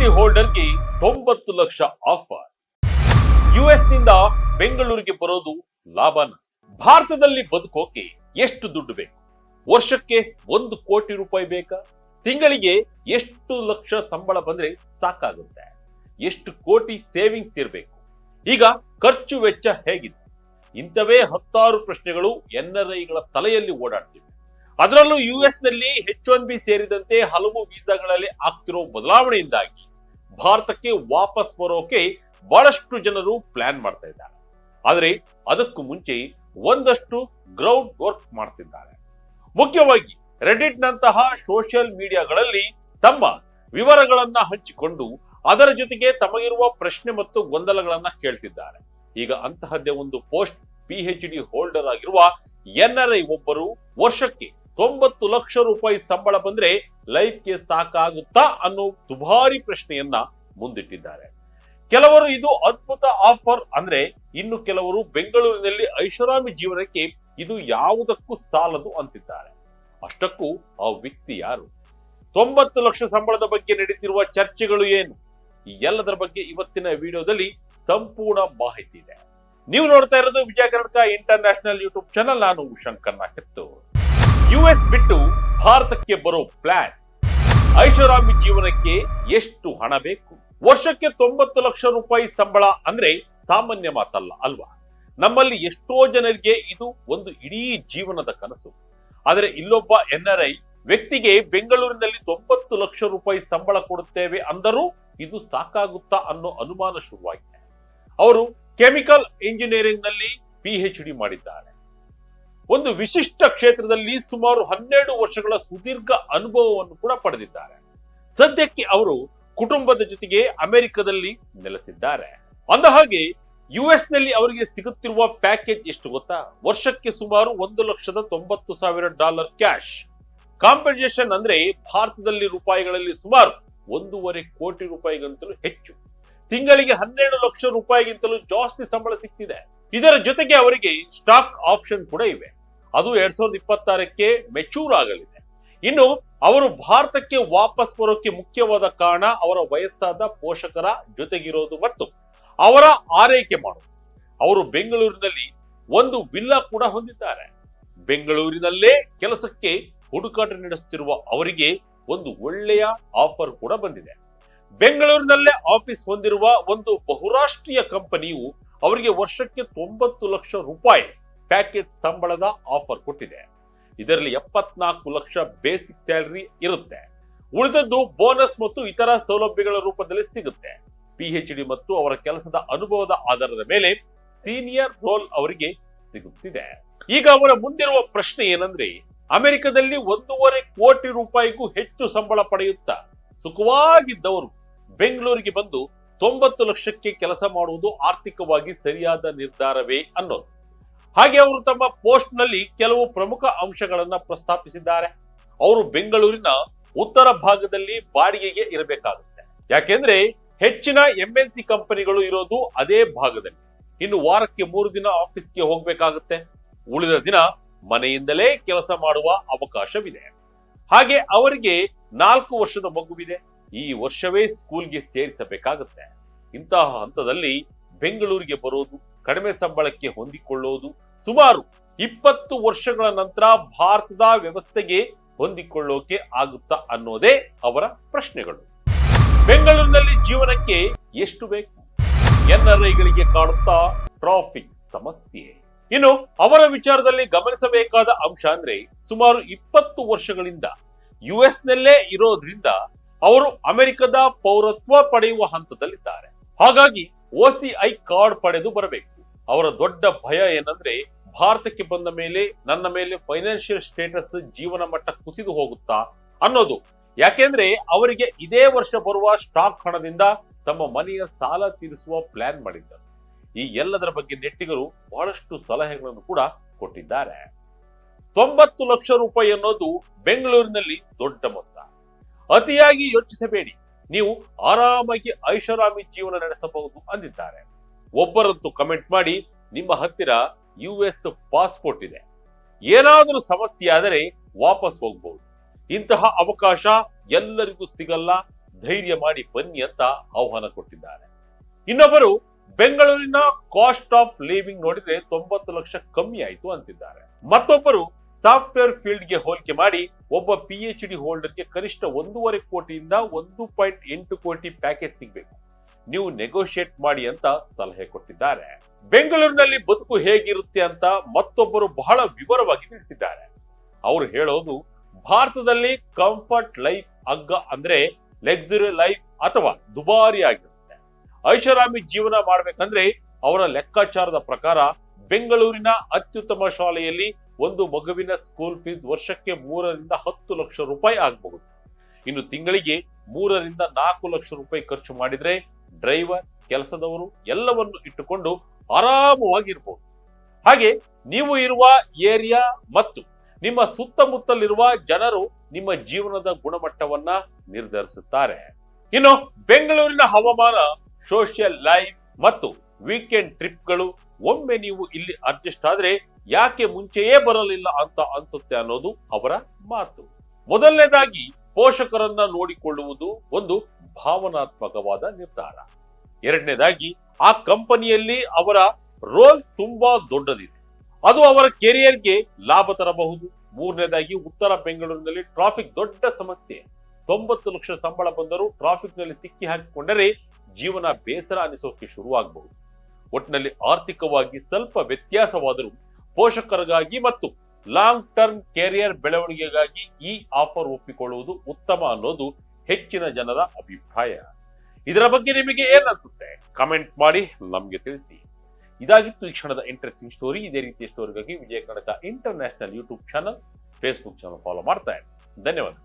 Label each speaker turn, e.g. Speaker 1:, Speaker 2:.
Speaker 1: D ಹೋಲ್ಡರ್ಗೆ ತೊಂಬತ್ತು lakh offer. ಯುಎಸ್ನಿಂದ ಬೆಂಗಳೂರಿಗೆ ಬರೋದು ಲಾಭನ ಭಾರತದಲ್ಲಿ ಬದುಕೋಕೆ ಎಷ್ಟು ದುಡ್ಡು ಬೇಕು? ವರ್ಷಕ್ಕೆ ಒಂದು ಕೋಟಿ ರೂಪಾಯಿ ಬೇಕಾ? ತಿಂಗಳಿಗೆ ಎಷ್ಟು ಲಕ್ಷ ಸಂಬಳ ಬಂದ್ರೆ ಸಾಕಾಗುತ್ತೆ? ಎಷ್ಟು ಕೋಟಿ ಸೇವಿಂಗ್ಸ್ ಇರಬೇಕು? ಈಗ ಖರ್ಚು ವೆಚ್ಚ ಹೇಗಿದೆ? ಇಂಥವೇ ಹತ್ತಾರು ಪ್ರಶ್ನೆಗಳು ಎನ್ಆರ್ಐಗಳ ತಲೆಯಲ್ಲಿ ಓಡಾಡ್ತಿವೆ. ಅದರಲ್ಲೂ ಯುಎಸ್ನಲ್ಲಿ ಎಚ್ ಒನ್ ಬಿ ಸೇರಿದಂತೆ ಹಲವು ವೀಸಾಗಳಲ್ಲಿ ಆಗ್ತಿರೋ ಬದಲಾವಣೆಯಿಂದಾಗಿ ಭಾರತಕ್ಕೆ ವಾಪಸ್ ಬರೋಕೆ ಬಹಳಷ್ಟು ಜನರು ಪ್ಲಾನ್ ಮಾಡ್ತಾ ಇದ್ದಾರೆ. ಆದರೆ ಅದಕ್ಕೂ ಮುಂಚೆ ಒಂದಷ್ಟು ಗ್ರೌಂಡ್ ವರ್ಕ್ ಮಾಡ್ತಿದ್ದಾರೆ. ಮುಖ್ಯವಾಗಿ ರೆಡಿಟ್ ನಂತಹ ಸೋಷಿಯಲ್ ಮೀಡಿಯಾಗಳಲ್ಲಿ ತಮ್ಮ ವಿವರಗಳನ್ನ ಹಂಚಿಕೊಂಡು ಅದರ ಜೊತೆಗೆ ತಮಗಿರುವ ಪ್ರಶ್ನೆ ಮತ್ತು ಗೊಂದಲಗಳನ್ನ ಕೇಳ್ತಿದ್ದಾರೆ. ಈಗ ಅಂತಹದ್ದೇ ಒಂದು post P H D holder ಆಗಿರುವ ಎನ್ಆರ್ಐ ಒಬ್ಬರು ವರ್ಷಕ್ಕೆ ತೊಂಬತ್ತು ಲಕ್ಷ ರೂಪಾಯಿ ಸಂಬಳ ಬಂದ್ರೆ ಲೈಫ್ಗೆ ಸಾಕಾಗುತ್ತಾ ಅನ್ನೋ ದುಬಾರಿ ಪ್ರಶ್ನೆಯನ್ನ ಮುಂದಿಟ್ಟಿದ್ದಾರೆ. ಕೆಲವರು ಇದು ಅದ್ಭುತ ಆಫರ್ ಅಂದ್ರೆ ಇನ್ನು ಕೆಲವರು ಬೆಂಗಳೂರಿನಲ್ಲಿ ಐಷಾರಾಮಿ ಜೀವನಕ್ಕೆ ಇದು ಯಾವುದಕ್ಕೂ ಸಾಲದು ಅಂತಿದ್ದಾರೆ. ಅಷ್ಟಕ್ಕೂ ಆ ವ್ಯಕ್ತಿ ಯಾರು? ತೊಂಬತ್ತು ಲಕ್ಷ ಸಂಬಳದ ಬಗ್ಗೆ ನಡೀತಿರುವ ಚರ್ಚೆಗಳು ಏನು? ಈ ಎಲ್ಲದರ ಬಗ್ಗೆ ಇವತ್ತಿನ ವಿಡಿಯೋದಲ್ಲಿ ಸಂಪೂರ್ಣ ಮಾಹಿತಿ ಇದೆ. ನೀವು ನೋಡ್ತಾ ಇರೋದು Vijaya Karnataka international YouTube channel. ನಾನು ಶಂಕರ್ ನಾಕಿತ್ತು ಯುಎಸ್ ಬಿಟ್ಟು ಭಾರತಕ್ಕೆ ಬರೋ ಪ್ಲಾನ್. ಐಷಾರಾಮಿ ಜೀವನಕ್ಕೆ ಎಷ್ಟು ಹಣ ಬೇಕು? ವರ್ಷಕ್ಕೆ ತೊಂಬತ್ತು ಲಕ್ಷ ರೂಪಾಯಿ ಸಂಬಳ ಅಂದ್ರೆ ಸಾಮಾನ್ಯ ಮಾತಲ್ಲ, ಅಲ್ವಾ? ನಮ್ಮಲ್ಲಿ ಎಷ್ಟೋ ಜನರಿಗೆ ಇದು ಒಂದು ಇಡೀ ಜೀವನದ ಕನಸು. ಆದರೆ ಇಲ್ಲೊಬ್ಬ ಎನ್ಆರ್ಐ ವ್ಯಕ್ತಿಗೆ ಬೆಂಗಳೂರಿನಲ್ಲಿ ತೊಂಬತ್ತು ಲಕ್ಷ ರೂಪಾಯಿ ಸಂಬಳ ಕೊಡುತ್ತೇವೆ ಅಂದರೂ ಇದು ಸಾಕಾಗುತ್ತಾ ಅನ್ನೋ ಅನುಮಾನ ಶುರುವಾಗಿದೆ. ಅವರು ಕೆಮಿಕಲ್ ಇಂಜಿನಿಯರಿಂಗ್ನಲ್ಲಿ ಪಿ ಎಚ್ ಡಿ ಮಾಡಿದ್ದಾರೆ. ಒಂದು ವಿಶಿಷ್ಟ ಕ್ಷೇತ್ರದಲ್ಲಿ ಸುಮಾರು ಹನ್ನೆರಡು ವರ್ಷಗಳ ಸುದೀರ್ಘ ಅನುಭವವನ್ನು ಕೂಡ ಪಡೆದಿದ್ದಾರೆ. ಸದ್ಯಕ್ಕೆ ಅವರು ಕುಟುಂಬದ ಜೊತೆಗೆ ಅಮೆರಿಕದಲ್ಲಿ ನೆಲೆಸಿದ್ದಾರೆ. ಅಂದ ಹಾಗೆ ಯುಎಸ್ನಲ್ಲಿ ಅವರಿಗೆ ಸಿಗುತ್ತಿರುವ ಪ್ಯಾಕೇಜ್ ಎಷ್ಟು ಗೊತ್ತಾ? ವರ್ಷಕ್ಕೆ ಸುಮಾರು ಒಂದು ಲಕ್ಷದ ತೊಂಬತ್ತು ಸಾವಿರ ಡಾಲರ್ ಕ್ಯಾಶ್. ಕಾಂಪನ್ಸೇಷನ್ ಅಂದ್ರೆ ಭಾರತದಲ್ಲಿ ರೂಪಾಯಿಗಳಲ್ಲಿ ಸುಮಾರು ಒಂದೂವರೆ ಕೋಟಿ ರೂಪಾಯಿಗಿಂತಲೂ ಹೆಚ್ಚು. ತಿಂಗಳಿಗೆ ಹನ್ನೆರಡು ಲಕ್ಷ ರೂಪಾಯಿಗಿಂತಲೂ ಜಾಸ್ತಿ ಸಂಬಳ ಸಿಗ್ತಿದೆ. ಇದರ ಜೊತೆಗೆ ಅವರಿಗೆ ಸ್ಟಾಕ್ ಆಪ್ಷನ್ ಕೂಡ ಇವೆ. ಅದು ಎರಡ್ ಸಾವಿರದ ಇಪ್ಪತ್ತಾರಕ್ಕೆ ಮೆಚೂರ್ ಆಗಲಿದೆ. ಇನ್ನು ಅವರು ಭಾರತಕ್ಕೆ ವಾಪಸ್ ಬರೋಕೆ ಮುಖ್ಯವಾದ ಕಾರಣ ಅವರ ವಯಸ್ಸಾದ ಪೋಷಕರ ಜೊತೆಗಿರೋದು ಮತ್ತು ಅವರ ಆರೈಕೆ ಮಾಡೋದು ಅವರು ಬೆಂಗಳೂರಿನಲ್ಲಿ ಒಂದು ವಿಲ್ಲಾ ಕೂಡ ಹೊಂದಿದ್ದಾರೆ. ಬೆಂಗಳೂರಿನಲ್ಲೇ ಕೆಲಸಕ್ಕೆ ಹುಡುಕಾಟ ನಡೆಸುತ್ತಿರುವ ಅವರಿಗೆ ಒಂದು ಒಳ್ಳೆಯ ಆಫರ್ ಕೂಡ ಬಂದಿದೆ. ಬೆಂಗಳೂರಿನಲ್ಲೇ ಆಫೀಸ್ ಹೊಂದಿರುವ ಒಂದು ಬಹುರಾಷ್ಟ್ರೀಯ ಕಂಪನಿಯು ಅವರಿಗೆ ವರ್ಷಕ್ಕೆ ತೊಂಬತ್ತು ಲಕ್ಷ ರೂಪಾಯಿ ಪ್ಯಾಕೇಜ್ ಸಂಬಳದ ಆಫರ್ ಕೊಟ್ಟಿದೆ. ಇದರಲ್ಲಿ ಎಪ್ಪತ್ನಾಲ್ಕು ಲಕ್ಷ ಬೇಸಿಕ್ ಸ್ಯಾಲರಿ ಇರುತ್ತೆ. ಉಳಿದದ್ದು ಬೋನಸ್ ಮತ್ತು ಇತರ ಸೌಲಭ್ಯಗಳ ರೂಪದಲ್ಲಿ ಸಿಗುತ್ತೆ. ಪಿಎಚ್ ಡಿ ಮತ್ತು ಅವರ ಕೆಲಸದ ಅನುಭವದ ಆಧಾರದ ಮೇಲೆ ಸೀನಿಯರ್ ರೋಲ್ ಅವರಿಗೆ ಸಿಗುತ್ತಿದೆ. ಈಗ ಅವರ ಮುಂದಿರುವ ಪ್ರಶ್ನೆ ಏನಂದ್ರೆ, ಅಮೆರಿಕದಲ್ಲಿ ಒಂದೂವರೆ ಕೋಟಿ ರೂಪಾಯಿಗೂ ಹೆಚ್ಚು ಸಂಬಳ ಪಡೆಯುತ್ತಾ ಸುಖವಾಗಿದ್ದವರು ಬೆಂಗಳೂರಿಗೆ ಬಂದು ತೊಂಬತ್ತು ಲಕ್ಷಕ್ಕೆ ಕೆಲಸ ಮಾಡುವುದು ಆರ್ಥಿಕವಾಗಿ ಸರಿಯಾದ ನಿರ್ಧಾರವೇ ಅನ್ನೋದು. ಹಾಗೆ ಅವರು ತಮ್ಮ ಪೋಸ್ಟ್ನಲ್ಲಿ ಕೆಲವು ಪ್ರಮುಖ ಅಂಶಗಳನ್ನ ಪ್ರಸ್ತಾಪಿಸಿದ್ದಾರೆ. ಅವರು ಬೆಂಗಳೂರಿನ ಉತ್ತರ ಭಾಗದಲ್ಲಿ ಬಾಡಿಗೆಗೆ ಇರಬೇಕಾಗುತ್ತೆ. ಯಾಕೆಂದ್ರೆ ಹೆಚ್ಚಿನ ಎಂಎನ್ಸಿ ಕಂಪನಿಗಳು ಇರೋದು ಅದೇ ಭಾಗದಲ್ಲಿ. ಇನ್ನು ವಾರಕ್ಕೆ ಮೂರು ದಿನ ಆಫೀಸ್ಗೆ ಹೋಗ್ಬೇಕಾಗುತ್ತೆ. ಉಳಿದ ದಿನ ಮನೆಯಿಂದಲೇ ಕೆಲಸ ಮಾಡುವ ಅವಕಾಶವಿದೆ. ಹಾಗೆ ಅವರಿಗೆ ನಾಲ್ಕು ವರ್ಷದ ಮಗುವಿದೆ. ಈ ವರ್ಷವೇ ಸ್ಕೂಲ್ಗೆ ಸೇರಿಸಬೇಕಾಗುತ್ತೆ. ಇಂತಹ ಹಂತದಲ್ಲಿ ಬೆಂಗಳೂರಿಗೆ ಬರೋದು ಕಡಿಮೆ ಸಂಬಳಕ್ಕೆ ಹೊಂದಿಕೊಳ್ಳೋದು ಸುಮಾರು ಇಪ್ಪತ್ತು ವರ್ಷಗಳ ನಂತರ ಭಾರತದ ವ್ಯವಸ್ಥೆಗೆ ಹೊಂದಿಕೊಳ್ಳೋಕೆ ಆಗುತ್ತಾ ಅನ್ನೋದೇ ಅವರ ಪ್ರಶ್ನೆಗಳು. ಬೆಂಗಳೂರಿನಲ್ಲಿ ಜೀವನಕ್ಕೆ ಎಷ್ಟು ಬೇಕು? ಎನ್ಆರ್ಐಗಳಿಗೆ ಕಾಣುತ್ತಾ ಟ್ರಾಫಿಕ್ ಸಮಸ್ಯೆ. ಇನ್ನು ಅವರ ವಿಚಾರದಲ್ಲಿ ಗಮನಿಸಬೇಕಾದ ಅಂಶ ಅಂದ್ರೆ ಸುಮಾರು ಇಪ್ಪತ್ತು ವರ್ಷಗಳಿಂದ ಯುಎಸ್ ನಲ್ಲೇ ಇರೋದ್ರಿಂದ ಅವರು ಅಮೆರಿಕದ ಪೌರತ್ವ ಪಡೆಯುವ ಹಂತದಲ್ಲಿದ್ದಾರೆ. ಹಾಗಾಗಿ ಓಸಿಐ ಕಾರ್ಡ್ ಪಡೆದು ಬರಬೇಕು. ಅವರ ದೊಡ್ಡ ಭಯ ಏನಂದ್ರೆ ಭಾರತಕ್ಕೆ ಬಂದ ಮೇಲೆ ನನ್ನ ಮೇಲೆ ಫೈನಾನ್ಷಿಯಲ್ ಸ್ಟೇಟಸ್ ಜೀವನ ಮಟ್ಟ ಕುಸಿದು ಹೋಗುತ್ತಾ ಅನ್ನೋದು. ಯಾಕೆಂದ್ರೆ ಅವರಿಗೆ ಇದೇ ವರ್ಷ ಬರುವ ಸ್ಟಾಕ್ ಹಣದಿಂದ ತಮ್ಮ ಮನೆಯ ಸಾಲ ತೀರಿಸುವ ಪ್ಲಾನ್ ಮಾಡಿದ್ದರು. ಈ ಎಲ್ಲದರ ಬಗ್ಗೆ ನೆಟ್ಟಿಗರು ಬಹಳಷ್ಟು ಸಲಹೆಗಳನ್ನು ಕೂಡ ಕೊಟ್ಟಿದ್ದಾರೆ. ತೊಂಬತ್ತು ಲಕ್ಷ ರೂಪಾಯಿ ಅನ್ನೋದು ಬೆಂಗಳೂರಿನಲ್ಲಿ ದೊಡ್ಡ ಮೊತ್ತ. ಅತಿಯಾಗಿ ಯೋಚಿಸಬೇಡಿ. ನೀವು ಆರಾಮಾಗಿ ಐಷಾರಾಮಿ ಜೀವನ ನಡೆಸಬಹುದು ಅಂದಿದ್ದಾರೆ. ಒಬ್ಬರಂತೂ ಕಮೆಂಟ್ ಮಾಡಿ, ನಿಮ್ಮ ಹತ್ತಿರ ಯು ಎಸ್ ಪಾಸ್ಪೋರ್ಟ್ ಇದೆ. ಏನಾದರೂ ಸಮಸ್ಯೆ ಆದರೆ ವಾಪಸ್ ಹೋಗ್ಬಹುದು ಇಂತಹ ಅವಕಾಶ ಎಲ್ಲರಿಗೂ ಸಿಗಲ್ಲ. ಧೈರ್ಯ ಮಾಡಿ ಬನ್ನಿ ಅಂತ ಆಹ್ವಾನ ಕೊಟ್ಟಿದ್ದಾರೆ. ಇನ್ನೊಬ್ಬರು, ಬೆಂಗಳೂರಿನ ಕಾಸ್ಟ್ ಆಫ್ ಲಿವಿಂಗ್ ನೋಡಿದ್ರೆ ತೊಂಬತ್ತು ಲಕ್ಷ ಕಮ್ಮಿ ಆಯಿತು ಅಂತಿದ್ದಾರೆ. ಮತ್ತೊಬ್ಬರು, ಸಾಫ್ಟ್ವೇರ್ ಫೀಲ್ಡ್ಗೆ ಹೋಲಿಕೆ ಮಾಡಿ, ಒಬ್ಬ ಪಿ ಎಚ್ ಡಿ ಹೋಲ್ಡರ್ಗೆ ಕನಿಷ್ಠ ಒಂದೂವರೆ ಕೋಟಿಯಿಂದ ಒಂದು ಪಾಯಿಂಟ್ ಎಂಟು ಕೋಟಿ ಪ್ಯಾಕೇಜ್ ಸಿಗಬೇಕು. ನೀವು ನೆಗೋಷಿಯೇಟ್ ಮಾಡಿ ಅಂತ ಸಲಹೆ ಕೊಟ್ಟಿದ್ದಾರೆ. ಬೆಂಗಳೂರಿನಲ್ಲಿ ಬದುಕು ಹೇಗಿರುತ್ತೆ ಅಂತ ಮತ್ತೊಬ್ಬರು ಬಹಳ ವಿವರವಾಗಿ ತಿಳಿಸಿದ್ದಾರೆ. ಅವರು ಹೇಳೋದು, ಭಾರತದಲ್ಲಿ ಕಂಫರ್ಟ್ ಲೈಫ್ ಅಗ್ಗ ಅಂದ್ರೆ ಲಕ್ಸುರಿ ಲೈಫ್ ಅಥವಾ ದುಬಾರಿ ಆಗಿರುತ್ತೆ. ಐಷಾರಾಮಿ ಜೀವನ ಮಾಡ್ಬೇಕಂದ್ರೆ ಅವರ ಲೆಕ್ಕಾಚಾರದ ಪ್ರಕಾರ ಬೆಂಗಳೂರಿನ ಅತ್ಯುತ್ತಮ ಶಾಲೆಯಲ್ಲಿ ಒಂದು ಮಗುವಿನ ಸ್ಕೂಲ್ ಫೀಸ್ ವರ್ಷಕ್ಕೆ ಮೂರರಿಂದ ಹತ್ತು ಲಕ್ಷ ರೂಪಾಯಿ ಆಗಬಹುದು. ಇನ್ನು ತಿಂಗಳಿಗೆ ಮೂರರಿಂದ ನಾಲ್ಕು ಲಕ್ಷ ರೂಪಾಯಿ ಖರ್ಚು ಮಾಡಿದ್ರೆ ಡ್ರೈವರ್, ಕೆಲಸದವರು ಎಲ್ಲವನ್ನು ಇಟ್ಟುಕೊಂಡು ಆರಾಮವಾಗಿರ್ಬೋದು. ಹಾಗೆ ನೀವು ಇರುವ ಏರಿಯಾ ಮತ್ತು ನಿಮ್ಮ ಸುತ್ತಮುತ್ತಲಿರುವ ಜನರು ನಿಮ್ಮ ಜೀವನದ ಗುಣಮಟ್ಟವನ್ನ ನಿರ್ಧರಿಸುತ್ತಾರೆ. ಇನ್ನು ಬೆಂಗಳೂರಿನ ಹವಾಮಾನ ಸೋಷಿಯಲ್ ಲೈಫ್ ಮತ್ತು ವೀಕೆಂಡ್ ಟ್ರಿಪ್ಗಳು ಒಮ್ಮೆ ನೀವು ಇಲ್ಲಿ ಅಡ್ಜಸ್ಟ್ ಆದ್ರೆ ಯಾಕೆ ಮುಂಚೆಯೇ ಬರಲಿಲ್ಲ ಅಂತ ಅನ್ಸುತ್ತೆ ಅನ್ನೋದು ಅವರ ಮಾತು. ಮೊದಲನೇದಾಗಿ ಪೋಷಕರನ್ನ ನೋಡಿಕೊಳ್ಳುವುದು ಒಂದು ಭಾವನಾತ್ಮಕವಾದ ನಿರ್ಧಾರ. ಎರಡನೇದಾಗಿ, ಆ ಕಂಪನಿಯಲ್ಲಿ ಅವರ ರೋಲ್ ತುಂಬಾ ದೊಡ್ಡದಿದೆ. ಅದು ಅವರ ಕೆರಿಯರ್ಗೆ ಲಾಭ ತರಬಹುದು. ಮೂರನೇದಾಗಿ, ಉತ್ತರ ಬೆಂಗಳೂರಿನಲ್ಲಿ ಟ್ರಾಫಿಕ್ ದೊಡ್ಡ ಸಮಸ್ಯೆ. ತೊಂಬತ್ತು ಲಕ್ಷ ಸಂಬಳ ಬಂದರೂ ಟ್ರಾಫಿಕ್ನಲ್ಲಿ ಸಿಕ್ಕಿ ಹಾಕಿಕೊಂಡರೆ ಜೀವನ ಬೇಸರ ಅನಿಸೋಕೆ ಶುರುವಾಗಬಹುದು. ಒಟ್ಟಿನಲ್ಲಿ ಆರ್ಥಿಕವಾಗಿ ಸ್ವಲ್ಪ ವ್ಯತ್ಯಾಸವಾದರೂ ಪೋಷಕರಿಗಾಗಿ ಮತ್ತು ಲಾಂಗ್ ಟರ್ಮ್ ಕೆರಿಯರ್ ಬೆಳವಣಿಗೆಗಾಗಿ ಈ ಆಫರ್ ಒಪ್ಪಿಕೊಳ್ಳುವುದು ಉತ್ತಮ ಅನ್ನೋದು ಹೆಚ್ಚಿನ ಜನರ ಅಭಿಪ್ರಾಯ. ಇದರ ಬಗ್ಗೆ ನಿಮಗೆ ಏನ್ ಅನ್ಸುತ್ತೆ ಕಮೆಂಟ್ ಮಾಡಿ, ನಮಗೆ ತಿಳಿಸಿ. ಇದಾಗಿತ್ತು ಈ ಕ್ಷಣದ ಇಂಟ್ರೆಸ್ಟಿಂಗ್ ಸ್ಟೋರಿ ಇದೇ ರೀತಿಯ ಸ್ಟೋರಿಗಾಗಿ Vijaya Kanaka international YouTube channel Facebook channel follow ಮಾಡ್ತಾ ಧನ್ಯವಾದ.